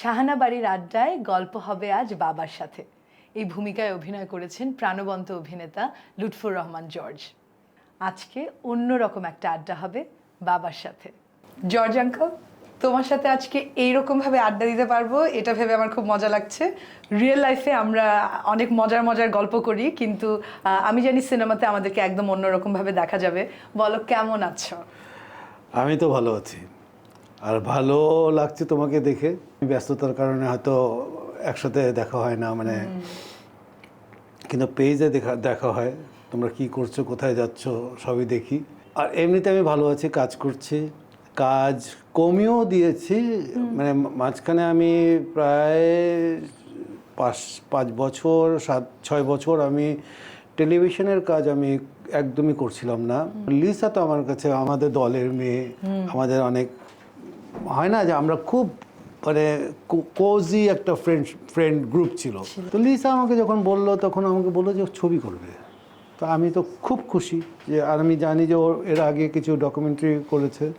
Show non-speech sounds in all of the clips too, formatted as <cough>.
শাহানা বাড়ির আড্ডায় গল্প হবে আজ বাবার সাথে। এই ভূমিকায় অভিনয় করেছেন প্রাণবন্ত অভিনেতা লুৎফুর রহমান জর্জ। আজকে অন্যরকম একটা আড্ডা হবে বাবার সাথে। জর্জ আঙ্কল, তোমার সাথে আজকে এইরকম ভাবে আড্ডা দিতে পারব, এটা ভেবে আমার খুব মজা লাগছে। রিয়েল লাইফে আমরা অনেক মজার মজার গল্প করি, কিন্তু আমি জানি সিনেমাতে আমাদেরকে একদম অন্যরকম ভাবে দেখা যাবে। বলো, কেমন আছো? আমি তো ভালো আছি। আর ভালো লাগছে তোমাকে দেখে। ব্যস্ততার কারণে হয়তো একসাথে দেখা হয় না মানে কিন্তু পেজে দেখা দেখা হয় তোমরা কি করছ কোথায় যাচ্ছ সবই দেখি। আর এমনিতে আমি ভালো আছি কাজ করছি। কাজ কমিয়েও দিয়েছি মানে মাঝখানে আমি প্রায় পাঁচ পাঁচ বছর সাত ছয় বছর আমি টেলিভিশনের কাজ আমি একদমই করছিলাম না। লিসা তো আমার কাছে আমাদের দলের মেয়ে আমাদের অনেক হয় না যে আমরা খুব মানে কোজি একটা ফ্রেন্ড ফ্রেন্ড গ্রুপ ছিল। তো লিসা আমাকে যখন বলল তখন আমাকে বলল যে ছবি করবে। তো আমি তো খুব খুশি যে আর আমি জানি যে ওর এর আগে কিছু ডকুমেন্টারি করেছে।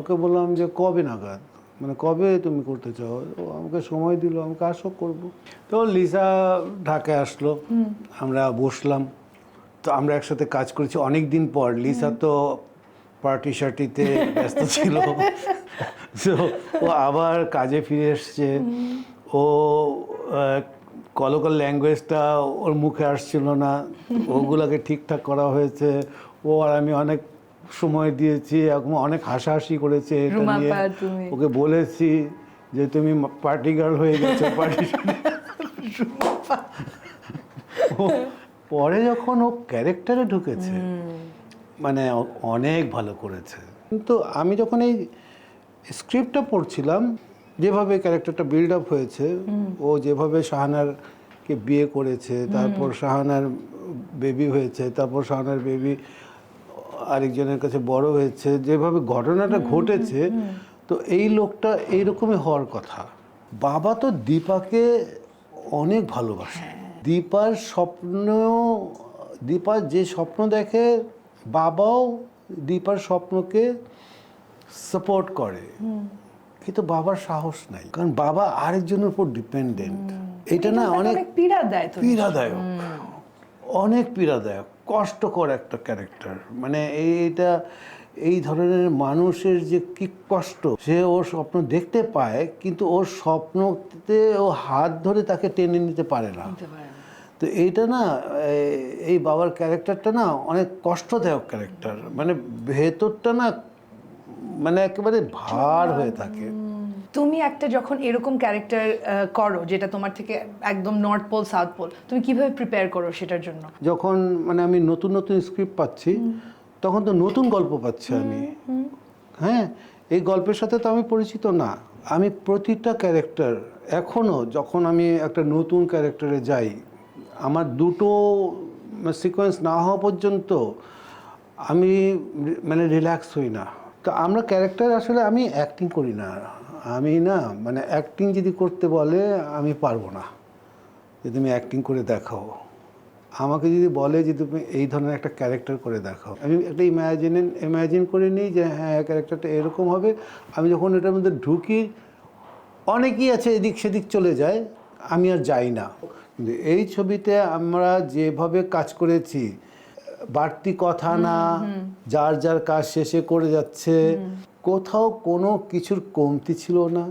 ওকে বললাম যে কবে নাগাদ? মানে কবে তুমি করতে চাও? ও আমাকে সময় দিল আমাকে আসো করব? তো লিসা ঢাকায় আসলো। আমরা বসলাম। তো আমরা একসাথে কাজ করেছি অনেক দিন পর লিসা তো পার্টি শার্টিতে ব্যস্ত ছিল। <laughs> ও আবার কাজে ফিরে এসছে। ও কলকল ল্যাঙ্গুয়েজটা ওর মুখে আসছিল না। ওগুলাকে ঠিকঠাক করা হয়েছে। ও আর আমি অনেক সময় দিয়েছি এখন অনেক হাসাহাসি করেছে এটা নিয়ে। ওকে বলেছি যে তুমি পার্টি গার্ল হয়ে গেছো পার্টি <laughs> পরে যখন ও ক্যারেক্টারে ঢুকেছে মানে অনেক ভালো করেছে। কিন্তু আমি যখন এই স্ক্রিপ্টটা পড়ছিলাম যেভাবে ক্যারেক্টারটা বিল্ড আপ হয়েছে ও যেভাবে শাহানারকে বিয়ে করেছে তারপর শাহানার বেবি হয়েছে তারপর শাহানার বেবি আরেকজনের কাছে বড় হয়েছে যেভাবে ঘটনাটা ঘটেছে তো এই লোকটা এইরকমই হওয়ার কথা। বাবা তো দীপাকে অনেক ভালোবাসে। দীপার স্বপ্ন দীপার যে স্বপ্ন দেখে বাবাও দীপার স্বপ্নকে সাপোর্ট করে। কিন্তু বাবার সাহস নাই। কারণ বাবা আরেকজনের উপর ডিপেন্ডেন্ট এটা না অনেক পীড়া দেয় তো পীড়াদায়ক অনেক পীড়াদায়ক। কষ্টকর একটা ক্যারেক্টার মানে এইটা এই ধরনের মানুষের যে কি কষ্ট সে ওর স্বপ্ন দেখতে পায় কিন্তু ওর স্বপ্নতে ও হাত ধরে তাকে টেনে নিতে পারে না। তো এইটা না এই বাবার ক্যারেক্টারটা না অনেক কষ্টদায়ক ক্যারেক্টার। মানে ভেতরটা না মানে একেবারে ভার হয়ে থাকে। তুমি একটা যখন এরকম ক্যারেক্টার করো যেটা তোমার থেকে একদম নর্থ পোল সাউথ পোল তুমি কীভাবে প্রিপেয়ার করো সেটার জন্য? যখন মানে আমি নতুন নতুন স্ক্রিপ্ট পাচ্ছি তখন তো নতুন গল্প পাচ্ছি আমি। হ্যাঁ এই গল্পের সাথে তো আমি পরিচিত না। আমি প্রতিটা ক্যারেক্টার এখনও যখন আমি একটা নতুন ক্যারেক্টারে যাই আমার দুটো সিকোয়েন্স না হওয়া পর্যন্ত আমি মানে রিল্যাক্স হই না। তো আমরা ক্যারেক্টার আসলে আমি অ্যাক্টিং করি না। আমি না মানে অ্যাক্টিং যদি করতে বলে, আমি পারব না। যে তুমি অ্যাক্টিং করে দেখাও। আমাকে যদি বলে যে তুমি এই ধরনের একটা ক্যারেক্টার করে দেখাও। আমি একটা ইম্যাজিন ইম্যাজিন করে নিই যে হ্যাঁ ক্যারেক্টারটা এরকম হবে। আমি যখন এটার মধ্যে ঢুকি, অনেকেই আছে এদিক সেদিক চলে যায়। আমি আর যাই না। কিন্তু এই ছবিতে আমরা যেভাবে কাজ করেছি বাড়তি কথা না যার যার কাজ শেষে করে যাচ্ছে কোথাও কোনো কিছুর কমতি ছিল না।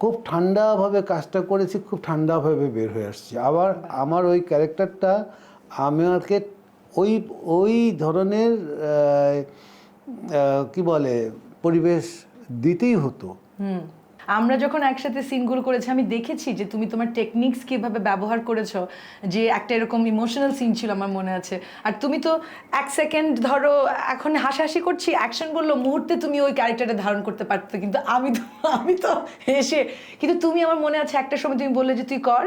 খুব ঠান্ডাভাবে কাজটা করেছি খুব ঠান্ডাভাবে বের হয়ে আসছি। আবার আমার ওই ক্যারেক্টারটা আমাকে ওই ওই ধরনের কি বলে পরিবেশ দিতেই হতো। আমরা যখন একসাথে সিনগুলো করেছি, আমি দেখেছি যে তুমি তোমার টেকনিক্স কীভাবে ব্যবহার করেছ, যে একটা এরকম ইমোশনাল সিন ছিল আমার মনে আছে। আর তুমি তো এক সেকেন্ড ধরো, এখন হাসাহাসি করছি অ্যাকশন বলল, মুহূর্তে তুমি ওই ক্যারেক্টারটা ধারণ করতে পারতো। কিন্তু আমি তো আমি তো হেসে, কিন্তু তুমি আমার মনে আছে একটা সময় তুমি বললে যে, তুই কর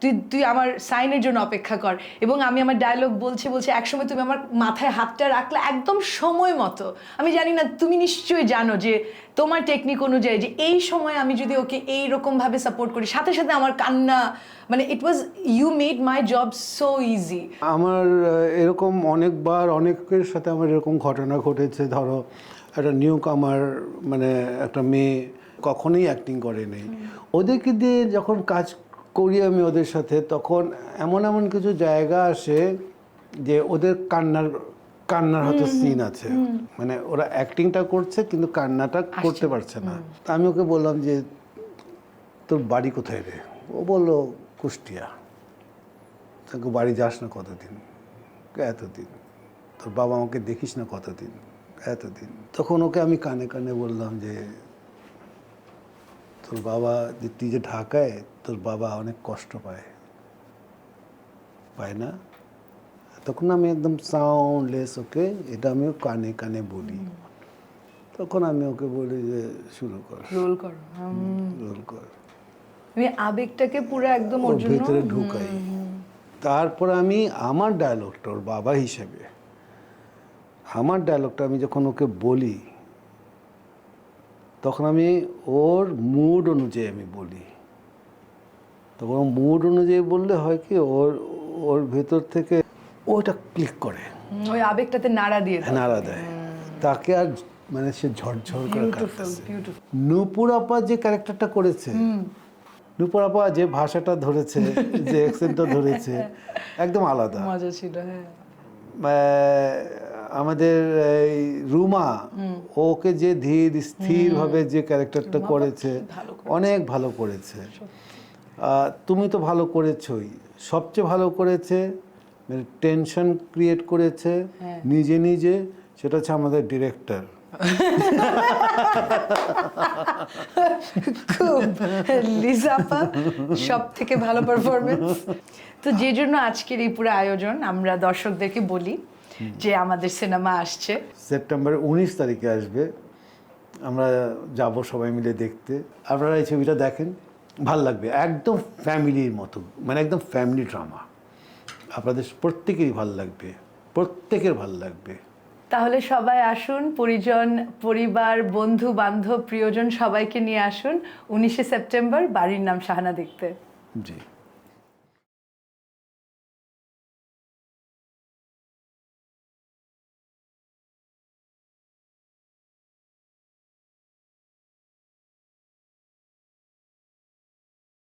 তুই তুই আমার সাইনের জন্য অপেক্ষা কর এবং আমি আমার ডায়লগ বলছে বলছে একসময় তুমি আমার মাথায় হাতটা রাখলে একদম সময় মতো। আমি জানি না তুমি নিশ্চয়ই জানো যে তোমার টেকনিক অনুযায়ী যে এই সময় আমি যদি ওকে এই রকম ভাবে সাপোর্ট করি সাথে সাথে আমার কান্না মানে it was you made my job so easy আমার এরকম অনেকবার অনেকের সাথে আমার এরকম ঘটনা ঘটেছে ধরো একটা নিউ কামার মানে একটা মেয়ে কখনোই অ্যাক্টিং করে নেই ওদেরকে দিয়ে যখন কাজ করি আমি ওদের সাথে তখন এমন এমন কিছু জায়গা আসে যে ওদের কান্নার কান্নার হয়তো সিন আছে। মানে ওরা অ্যাক্টিংটা করছে কিন্তু কান্নাটা করতে পারছে না। তা আমি ওকে বললাম যে তোর বাড়ি কোথায় রে? ও বলল কুষ্টিয়া। তাকে বাড়ি যাস না কতদিন? এতদিন? তোর বাবা আমাকে দেখিস না কতদিন? এতদিন? তখন ওকে আমি কানে কানে বললাম যে তোর বাবা যে তুই যে ঢাকায় তোর বাবা অনেক কষ্ট পায়। পায় না? তখন আমি একদম সাউন্ডলেস ওকে এটা আমি ওর কানে কানে বলি। তখন আমি ওকে বলি যে শুরু কর। রোল করো। রোল কর। আমি আবেগটাকে পুরো একদম ওর ওর জন্য ভেতরে ঢুকাই। তারপর আমি আমার ডায়লগটা ওর বাবা হিসেবে আমার ডায়লগটা আমি যখন ওকে বলি তখন আমি ওর মুড অনুযায়ী আমি বলি। তখন মুড অনুযায়ী বললে হয় কি ওর ওর ভেতর থেকে ওটা ক্লিক করে। ওই আবেগটাতে নাড়া দিয়ে দাও নাড়া দেয়। তাকে আর মানে সে ঝরঝর করে নূপুর আপা যে ক্যারেক্টারটা করেছে নূপুর আপা যে ভাষাটা ধরেছে যে অ্যাকসেন্টটা ধরেছে <laughs> একদম আলাদা। মজা ছিল হ্যাঁ। আমাদের এই রুমা ওকে যে ধীর স্থির ভাবে যে ক্যারেক্টারটা করেছে অনেক ভালো করেছে। আহ, তুমি তো ভালো করেছই। সবচেয়ে ভালো করেছে টেনশন ক্রিয়েট করেছে হ্যাঁ। নিজে নিজে সেটা হচ্ছে আমাদের ডিরেক্টর খুব। লিজাপা সব থেকে ভালো পারফরমেন্স তো যে জন্য আজকের এই পুরো আয়োজন আমরা দর্শকদেরকে বলি যে আমাদের সিনেমা আসছে। সেপ্টেম্বর উনিশ তারিখে আসবে। আমরা যাব সবাই মিলে দেখতে। আপনারা এই ছবিটা দেখেন ভালো লাগবে। একদম ফ্যামিলির মতো মানে একদম ফ্যামিলি ড্রামা। আপনাদের প্রত্যেকেরই ভালো লাগবে প্রত্যেকের ভালো লাগবে। তাহলে সবাই আসুন পরিজন পরিবার বন্ধু বান্ধব প্রিয়জন সবাইকে নিয়ে আসুন উনিশে সেপ্টেম্বর বাড়ির নাম শাহানা দেখতে। জি।